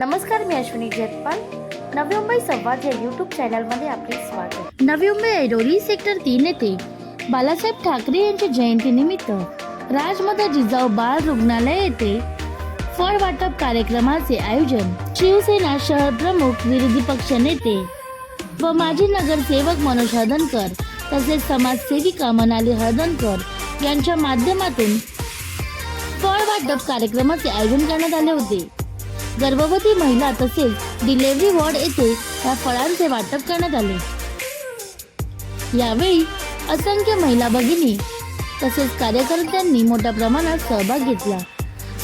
नमस्कार मी अश्विनी जयपाल नवी मुंबई संवाद या यूट्यूब चॅनलमध्ये आपले स्वागत. नवी मुंबई ऐरोली सेक्टर तीन येथे बालासाहेब ठाकरे यांच्या जयंतीनिमित्त राजमाता जिजाऊ बाळ रुग्णालय येथे फळ वाटप कार्यक्रमाचे आयोजन शिवसेना शहर प्रमुख विरोधी पक्ष नेते व माजी नगरसेवक मनोज हदनकर तसेच समाजसेविका मनाली हदनकर यांच्या माध्यमातून फळ वाटप कार्यक्रमाचे आयोजन करण्यात आले होते. गर्भवती महिला तसेच डिलेव्हरी वॉर्ड येथे या फळांचे वाटप करण्यात आले. यावेळी असंख्य महिला भगिनी तसेच कार्यकर्त्यांनी मोठ्या प्रमाणात सहभाग घेतला.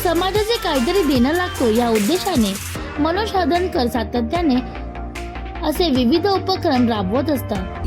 समाजाचे काहीतरी देणं लागतो या उद्देशाने मनोज सातत्याने असे विविध उपक्रम राबवत असतात.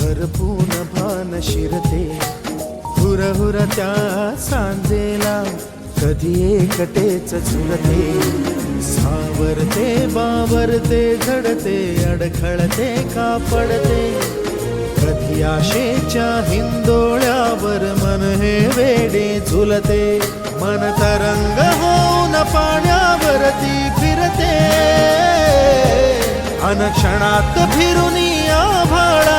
भरपूर भान शिरते. हुर हुर त्या सांजेला कधी एकटेच झुलते सावरते बावरते झडते अडखळते का पडते कधी आशेच्या हिंदोळ्यावर मन हे वेडे झुलते. मन तरंग होऊन पाण्यावरती फिरते. अनक्षणात फिरून आभाळा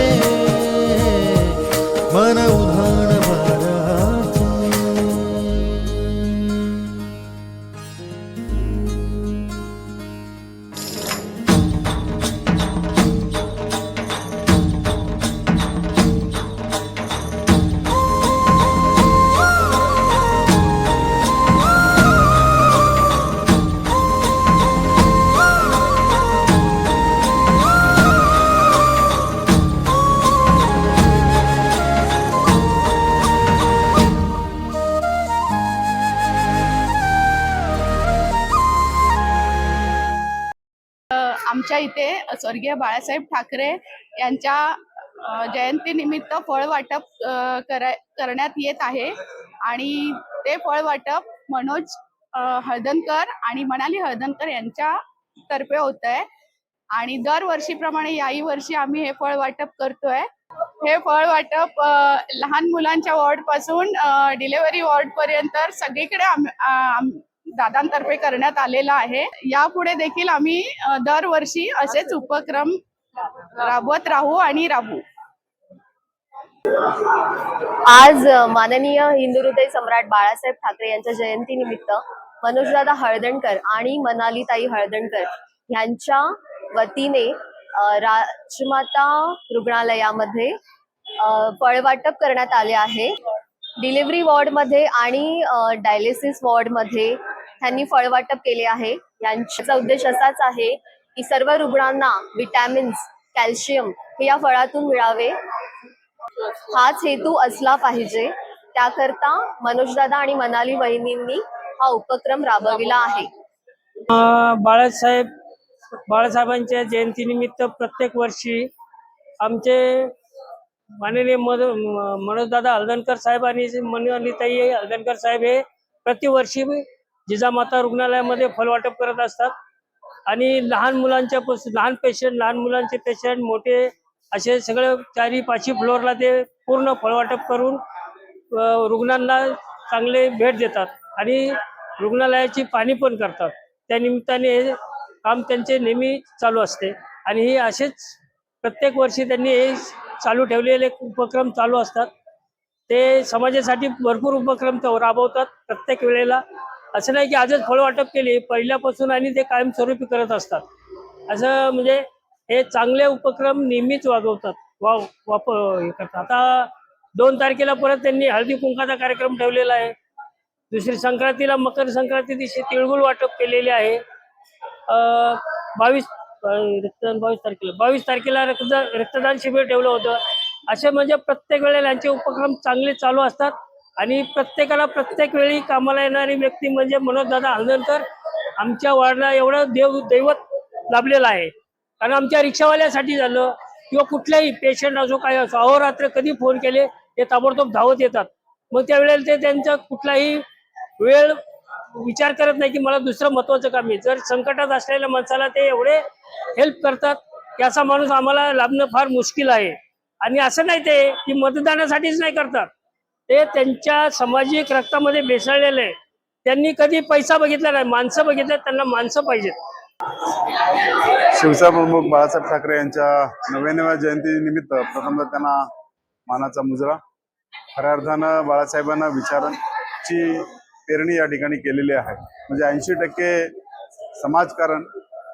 आमच्या इथे स्वर्गीय बाळासाहेब ठाकरे यांच्या जयंतीनिमित्त फळ वाटप करा- करण्यात येत आहे. आणि ते फळ वाटप मनोज हळदनकर हळदणकर आणि मनाली हळदणकर यांच्या तर्फे होत आहे आणि दरवर्षीप्रमाणे याही वर्षी आम्ही हे फळ वाटप करतोय. हे फळ वाटप लहान मुलांच्या वॉर्डपासून डिलेव्हरी वॉर्ड पर्यंत सगळीकडे आम- दादांतर्फे करण्यात आलेला आहे. यापुढे देखील आम्ही दरवर्षी असेच उपक्रम राबवत राहू आणि राबू आज माननीय हिंदू हृदय सम्राट बाळासाहेब ठाकरे यांच्या जयंतीनिमित्त मनोजदादा हळदणकर आणि मनालीताई हळदणकर यांच्या वतीने राजमाता रुग्णालयामध्ये पळवाटप फळवाटप करण्यात आले आहे. डिलिव्हरी वॉर्डमध्ये आणि डायलिसिस वॉर्डमध्ये त्यांनी फळवाटप केले आहे. यांचा उद्देश असाच आहे की सर्व रुग्णांना विटॅमिन्स कॅल्शियम हे या फळातून मिळावे. हाच हेतू असला पाहिजे. त्याकरता मनोजदादा आणि मनाली वहिनींनी हा उपक्रम राबविला आहे. बाळासाहेब बाळासाहेबांच्या जयंतीनिमित्त प्रत्येक वर्षी आमचे माननीय मद मनोजदादा हलदणकर साहेब आणि मनोनीताई हलदणकर साहेब हे प्रतिवर्षी जिजामाता रुग्णालयामध्ये फलवाटप करत असतात. आणि लहान मुलांच्या लहान पेशंट लहान मुलांचे पेशंट मोठे असे सगळे चारी पाचशे फ्लोअरला ते पूर्ण फळवाटप करून रुग्णांना चांगले भेट देतात. आणि रुग्णालयाची पाणी पण करतात. त्या निमित्ताने हे काम त्यांचे नेहमी चालू असते. आणि हे असेच प्रत्येक वर्षी त्यांनी हे चालू ठेवलेले उपक्रम चालू असतात. ते समाजासाठी भरपूर उपक्रम राबवतात प्रत्येक वेळेला. असं नाही की आजच फळ वाटप केली पहिल्यापासून आणि ते कायमस्वरूपी करत असतात. असं म्हणजे हे चांगले उपक्रम नेहमीच वागवतात वा वाप हे करतात. आता दोन तारखेला परत त्यांनी हळदी कुंकाचा कार्यक्रम ठेवलेला आहे. दुसरी संक्रांतीला मकर संक्रांती दिवशी तिळगुळ वाटप केलेले आहे. बावीस रक्तदान बावीस तारखेला बावीस तारखेला रक्तदान रक्तदान शिबिर ठेवलं होतं. असे म्हणजे प्रत्येक वेळेला यांचे उपक्रम चांगले चालू असतात. आणि प्रत्येकाला प्रत्येक वेळी कामाला येणारी व्यक्ती म्हणजे मनोजदादा हळदणकर आमच्या वार्डला एवढं देव दैवत लाभलेलं आहे. कारण आमच्या रिक्षावाल्यासाठी झालं किंवा कुठलाही पेशंट असो काय असो अहोरात्र कधी फोन केले ते ताबडतोब धावत येतात. मग त्यावेळेला ते त्यांचा कुठलाही वेळ विचार करत नाही की मला दुसरं महत्वाचं काम आहे. जर संकटात असलेल्या माणसाला ते एवढे हेल्प करतात की असा माणूस आम्हाला लाभणं फार मुश्किल आहे. आणि असं नाही ते की मतदानासाठीच नाही करतात. ते त्यांच्या सामाजिक रक्तामध्ये बेसळलेलं आहे त्यांनी कधी पैसा बघितला नाही माणसं बघितले त्यांना माणसं पाहिजेत. शिवसेना प्रमुख बाळासाहेब ठाकरे यांच्या नव्याण्णव्या जयंती निमित्त त्यांना मानाचा मुजरा. खऱ्या अर्थानं बाळासाहेबांना विचारांची पेरणी या ठिकाणी केलेली आहे. म्हणजे ऐंशी टक्के समाजकारण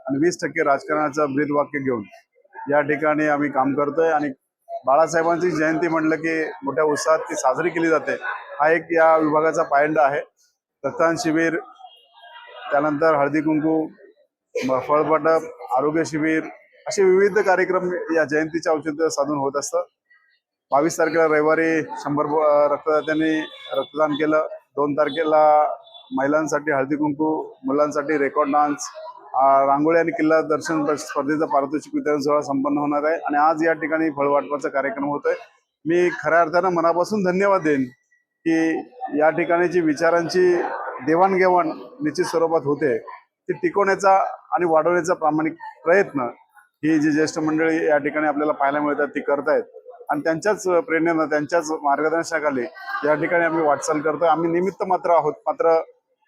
आणि वीस टक्के राजकारणाचं ब्रीद वाक्य घेऊन या ठिकाणी आम्ही काम करतोय आणि बाळासाहेबांची जयंती म्हटलं की मोठ्या उत्साहात ती साजरी केली जाते. हा एक या विभागाचा पायंडा आहे. रक्तदान शिबिर त्यानंतर हळदी कुंकू फळवाटप आरोग्य शिबिर असे विविध कार्यक्रम या जयंतीच्या औचित्य साधून होत असतं. बावीस तारखेला रविवारी शंभर रक्तदात्यांनी रक्तदान केलं. दोन तारखेला महिलांसाठी हळदी कुंकू मुलांसाठी रेकॉर्ड डान्स रांगोळी आणि किल्ला दर्शन स्पर्धेचा पारितोषिक वितरण सोहळा संपन्न होणार आहे आणि आज या ठिकाणी फळवाटपाचा कार्यक्रम होतोय. मी खऱ्या अर्थानं मनापासून धन्यवाद देईन की या ठिकाणी जी विचारांची देवाणघेवाण निश्चित स्वरूपात होते. ती टिकवण्याचा आणि वाढवण्याचा प्रामाणिक प्रयत्न ही जी ज्येष्ठ मंडळी या ठिकाणी आपल्याला पाहायला मिळतात ती करतायत. आणि त्यांच्याच प्रेरणेनं त्यांच्याच मार्गदर्शनाखाली या ठिकाणी आम्ही वाटचाल करतो आम्ही निमित्त मात्र आहोत मात्र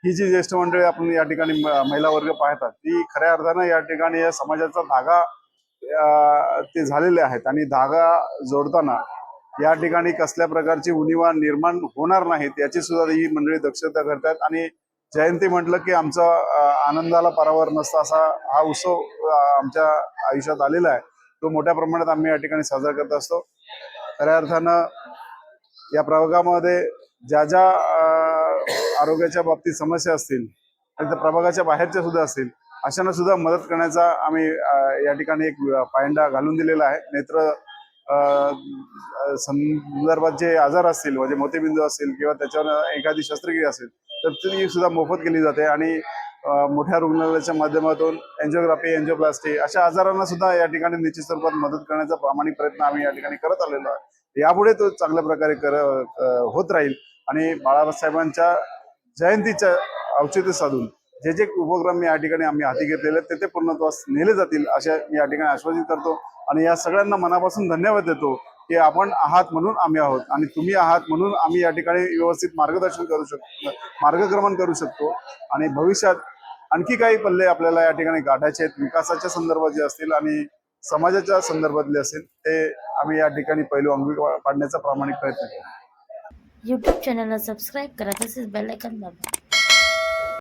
ही जी ज्येष्ठ मंडळी आपण या ठिकाणी महिला वर्ग पाहतात ती खऱ्या अर्थानं या ठिकाणी या समाजाचा धागा ते झालेले आहेत. आणि धागा जोडताना या ठिकाणी कसल्या प्रकारची उणीवा निर्माण होणार नाहीत याची सुद्धा ही मंडळी दक्षता करतात. आणि जयंती म्हटलं की आमचा आनंदाला परावर नसता असा हा उत्सव आमच्या आयुष्यात आलेला आहे. तो मोठ्या प्रमाणात आम्ही या ठिकाणी साजरा करत असतो. खऱ्या अर्थानं या प्रभागामध्ये ज्या ज्या आरोग्याच्या बाबतीत समस्या असतील आणि त्या प्रभागाच्या बाहेरच्या सुद्धा असतील अशांना सुद्धा मदत करण्याचा आम्ही या ठिकाणी एक पायंडा घालून दिलेला आहे. नेत्र संदर्भात जे आजार असतील म्हणजे मोतीबिंदू असतील किंवा त्याच्यावर एखादी शस्त्रक्रिया असेल तर ती सुद्धा मोफत केली जाते. आणि मोठ्या रुग्णालयाच्या माध्यमातून एन्जिओग्राफी एन्जिओप्लास्टी अशा आजारांना सुद्धा या ठिकाणी निश्चित स्वरूपात मदत करण्याचा प्रामाणिक प्रयत्न आम्ही या ठिकाणी करत आलेलो आहे. यापुढे तो चांगल्या प्रकारे कर होत राहील. आणि बाळासाहेबांच्या जयंतीच्या औचित्य साधून जे जे उपक्रम मी या ठिकाणी आम्ही हाती घेतलेले आहेत, ते ते पूर्णत्वास नेले जातील अशा मी या ठिकाणी आश्वासित करतो आणि या सगळ्यांना मनापासून धन्यवाद देतो की आपण आहात म्हणून आम्ही आहोत आणि तुम्ही आहात म्हणून आम्ही या ठिकाणी व्यवस्थित मार्गदर्शन करू शकतो मार्गक्रमण करू शकतो. आणि भविष्यात आणखी काही पल्ले आपल्याला या ठिकाणी गाठायचे आहेत विकासाच्या संदर्भात जे असतील आणि समाजाच्या संदर्भातले असतील ते आम्ही या ठिकाणी पैलू अंगी पाडण्याचा प्रामाणिक प्रयत्न करू. यूट्यूब चॅनलला सबस्क्राईब करा. तसेच बेल आयकॉन दाबा.